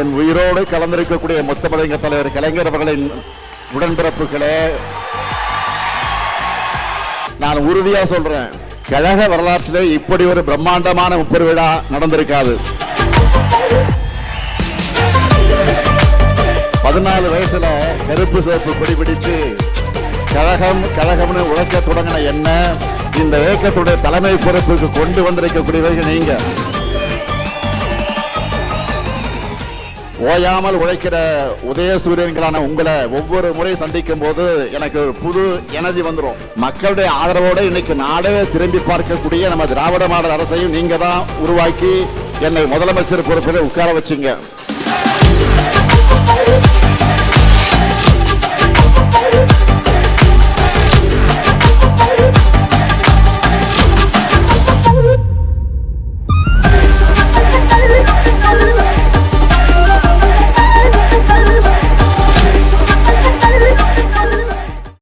என் உயிரோடு கலந்திருக்கக்கூடிய முத்தமிழங்க தலைவர் கலைஞர் அவர்களின் உடன்பிறப்புகளே நான் உறுதியா சொல்றேன் கழக வரலாற்றிலே இப்படி ஒரு பிரம்மாண்டமான முப்பெரு விழா நடந்திருக்காது. பதினாலு வயசுல கருப்பு சிவப்பு கொடி பிடிச்சு கழகம் கழகம்னு உழைக்க தொடங்கின என்ன இந்த இயக்கத்துடைய தலைமை பொறுப்புக்கு கொண்டு வந்திருக்கக்கூடியவர்கள் நீங்கள் ஓயாமல் உழைக்கிற உதயசூரியன்களான உங்களை ஒவ்வொரு முறை சந்திக்கும் போது எனக்கு ஒரு புது எனர்ஜி வந்துடும் மக்களுடைய ஆதரவோடு இன்னைக்கு நாடே திரும்பி பார்க்கக்கூடிய நம்ம திராவிட மாடல் அரசையும் நீங்க தான் உருவாக்கி என்னை முதலமைச்சர் பொறுப்பில் உட்கார வச்சிங்க.